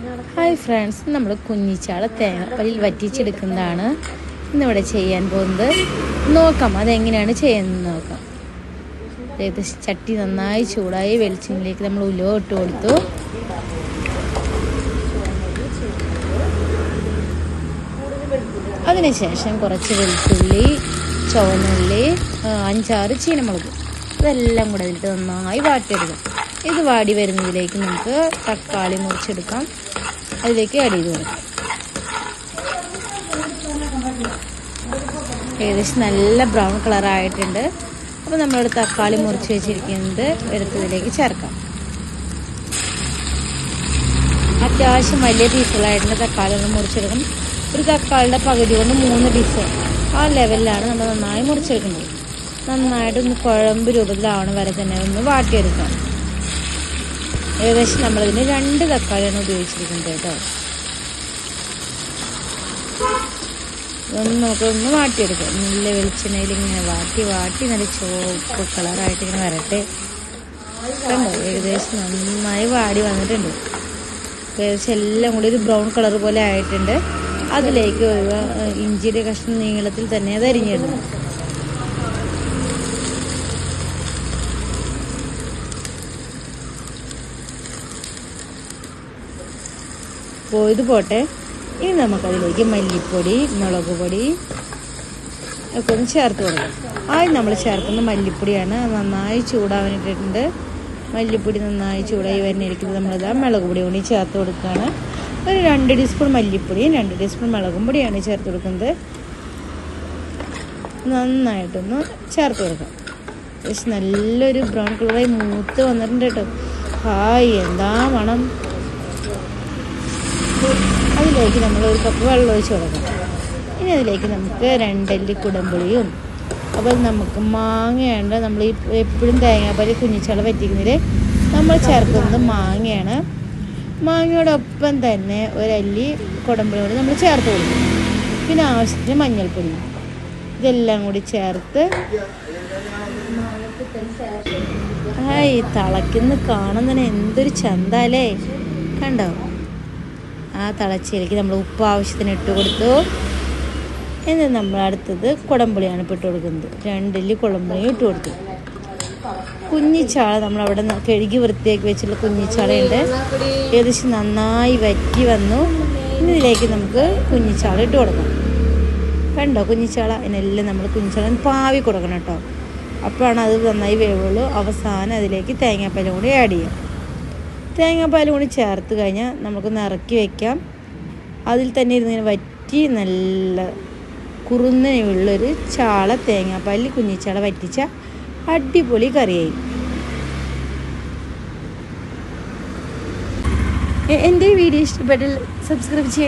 Hi friends നമ്മൾ കുഞ്ഞിച്ചാള തേങ്ങപ്പലിൽ വറ്റിച്ചെടുക്കുന്നതാണ് ഇന്നിവിടെ ചെയ്യാൻ പോകുന്നത്. നോക്കാം അതെങ്ങനെയാണ് ചെയ്യുന്നത് നോക്കാം. ഏകദേശം ചട്ടി നന്നായി ചൂടായി വെളിച്ചെണ്ണയിലേക്ക് നമ്മൾ ഉലോ ഇട്ട് കൊടുത്തു. അതിനുശേഷം കുറച്ച് വെളുത്തുള്ളി ചുവന്നുള്ളി അഞ്ചാറ് ചീനമുളക്. ഇതെല്ലാം കൂടെ അതിലിട്ട് നന്നായി വാട്ടിയെടുക്കാം. ഇത് വാടി വരുന്നതിലേക്ക് നമുക്ക് തക്കാളി മുറിച്ചെടുക്കാം. അതിലേക്ക് ആഡ് ചെയ്ത് കൊടുക്കാം. ഏകദേശം നല്ല ബ്രൗൺ കളറായിട്ടുണ്ട് അപ്പോൾ നമ്മളിവിടെ തക്കാളി മുറിച്ച് വെച്ചിരിക്കുന്നത് എടുത്തതിലേക്ക് ചേർക്കാം. അത്യാവശ്യം വലിയ പീസുകളായിട്ടുണ്ട് തക്കാളി ഒന്ന് മുറിച്ചെടുക്കും ഒരു തക്കാളിയുടെ പകുതി കൊണ്ട് മൂന്ന് പീസ് ആ ലെവലിലാണ് നമ്മൾ നന്നായി മുറിച്ചെടുക്കുന്നത്. നന്നായിട്ടൊന്ന് കുഴമ്പ് രൂപത്തിലാവണ വരെ തന്നെ ഒന്ന് വാട്ടിയെടുക്കാം. ഏകദേശം നമ്മളിതിന് രണ്ട് തക്കാളിയാണ് ഉപയോഗിച്ചിരിക്കുന്നത് കേട്ടോ. ഇതൊന്ന് നമുക്കൊന്ന് വാട്ടിയെടുക്കാം. നല്ല വെളിച്ചെണ്ണയിൽ ഇങ്ങനെ വാട്ടി വാട്ടി നല്ല ചുവപ്പ് കളറായിട്ട് ഇങ്ങനെ വരട്ടെ. കണ്ടോ? ഏകദേശം നന്നായി വാടി വന്നിട്ടുണ്ട്. ഏകദേശം എല്ലാം കൂടി ഒരു ബ്രൗൺ കളർ പോലെ ആയിട്ടുണ്ട്. അതിലേക്ക് ഒരു ഇഞ്ചിയുടെ കഷ്ണം നീളത്തിൽ തന്നെ അത് അരിഞ്ഞിടണം. പോയത് പോട്ടെ. ഇനി നമുക്കതിലേക്ക് മല്ലിപ്പൊടി മുളക് പൊടി ഒക്കെ ഒന്ന് ചേർത്ത് കൊടുക്കാം. ആദ്യം നമ്മൾ ചേർക്കുന്ന മല്ലിപ്പൊടിയാണ് നന്നായി ചൂടാവാനിട്ടിട്ടുണ്ട്. മല്ലിപ്പൊടി നന്നായി ചൂടായി വരുന്നിരിക്കുന്നത് നമ്മളിതാ മുളക് പൊടി കൂടി ചേർത്ത് കൊടുക്കുകയാണ്. ഒരു രണ്ട് ടീസ്പൂൺ മല്ലിപ്പൊടിയും രണ്ട് ടീസ്പൂൺ മുളകും പൊടിയാണ് ചേർത്ത് കൊടുക്കുന്നത്. നന്നായിട്ടൊന്ന് ചേർത്ത് കൊടുക്കാം. പക്ഷെ നല്ലൊരു ബ്രൗൺ കളറായി മൂത്ത് വന്നിട്ടുണ്ട് കേട്ടോ. ഹായ് എന്താ മണം? അതിലേക്ക് നമ്മൾ ഒരു കപ്പ് വെള്ളം ഒഴിച്ച് കൊടുക്കണം. ഇനി അതിലേക്ക് നമുക്ക് രണ്ടല്ലി കുടമ്പുളിയും അപ്പോൾ നമുക്ക് മാങ്ങയുണ്ട് നമ്മൾ ഈ എപ്പോഴും തേങ്ങാപ്പാൽ കുഞ്ഞിച്ചള പറ്റിക്കുന്നതിൽ നമ്മൾ ചേർക്കുന്നത് മാങ്ങയാണ്. മാങ്ങയോടൊപ്പം തന്നെ ഒരല്ലി കുടമ്പുളി കൂടി നമ്മൾ ചേർത്ത് കൊടുക്കും. പിന്നെ ആവശ്യത്തിന് മഞ്ഞൾപ്പൊടി ഇതെല്ലാം കൂടി ചേർത്ത് ഈ തിളയ്ക്കുന്ന കാണുന്നതിന് എന്തൊരു ചന്താലേ കണ്ടോ? ആ തിളച്ചയിലേക്ക് നമ്മൾ ഉപ്പ് ആവശ്യത്തിന് ഇട്ട് കൊടുത്തു. എന്നിട്ട് നമ്മൾ അടുത്തത് കുടംപുളിയാണ് ഇട്ട് കൊടുക്കുന്നത്. രണ്ടില്ലി കുടംപുളിയും ഇട്ട് കൊടുത്തു. കുഞ്ഞിച്ചാള നമ്മൾ അവിടെ കഴുകി വൃത്തിയാക്കി വെച്ചിട്ടുള്ള കുഞ്ഞിച്ചാളയുണ്ട് ഏകദേശം നന്നായി വറ്റി വന്നു. ഇനി ഇതിലേക്ക് നമുക്ക് കുഞ്ഞിച്ചാള ഇട്ട് കൊടുക്കാം. കണ്ടോ കുഞ്ഞിച്ചാള? അതിനെല്ലാം നമ്മൾ കുഞ്ഞിച്ചാള പാവി കൊടുക്കണം കേട്ടോ. അപ്പോഴാണ് അത് നന്നായി വേവുള്ളൂ. അവസാനം അതിലേക്ക് തേങ്ങാപ്പാലും കൂടി ആഡ് ചെയ്യാം. തേങ്ങാപ്പാലും കൂടി ചേർത്ത് കഴിഞ്ഞാൽ നമുക്കൊന്ന് ഇറക്കി വയ്ക്കാം അതിൽ തന്നെ ഇരുന്നിങ്ങനെ വറ്റി നല്ല കുറുന്നനെയുള്ളൊരു ചാള തേങ്ങാപ്പാലിൽ കുഞ്ഞിച്ചാള വറ്റിച്ച അടിപൊളി കറിയായി. എന്റെ വീഡിയോ ഇഷ്ടപ്പെട്ടാൽ സബ്സ്ക്രൈബ് ചെയ്യണേ